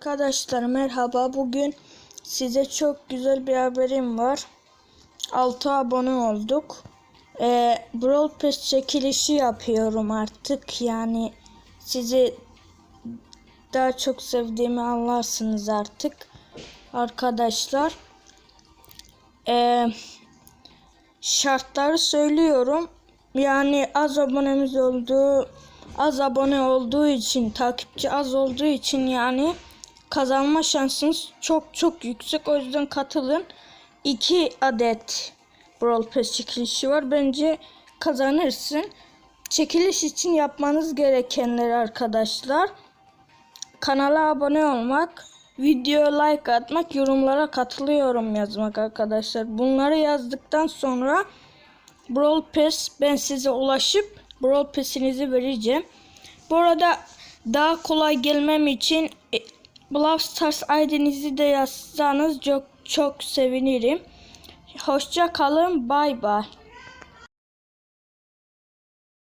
Arkadaşlar merhaba. Bugün size çok güzel bir haberim var. 6 abone olduk. Ee, Brawl Pass çekilişi yapıyorum artık. Yani sizi daha çok sevdiğimi anlarsınız artık. Arkadaşlar. Ee, şartları söylüyorum. Yani az abonemiz olduğu az abone olduğu için takipçi az olduğu için yani kazanma şansınız çok çok yüksek. O yüzden katılın. 2 adet Brawl Pass çekilişi var. Bence kazanırsın. Çekiliş için yapmanız gerekenler arkadaşlar. Kanala abone olmak, video like atmak, yorumlara katılıyorum yazmak arkadaşlar. Bunları yazdıktan sonra Brawl Pass ben size ulaşıp Brawl Pass'inizi vereceğim. Bu arada daha kolay gelmem için Brawl Stars ID'nizi de yazsanız çok çok sevinirim. Hoşça kalın. Bay bay.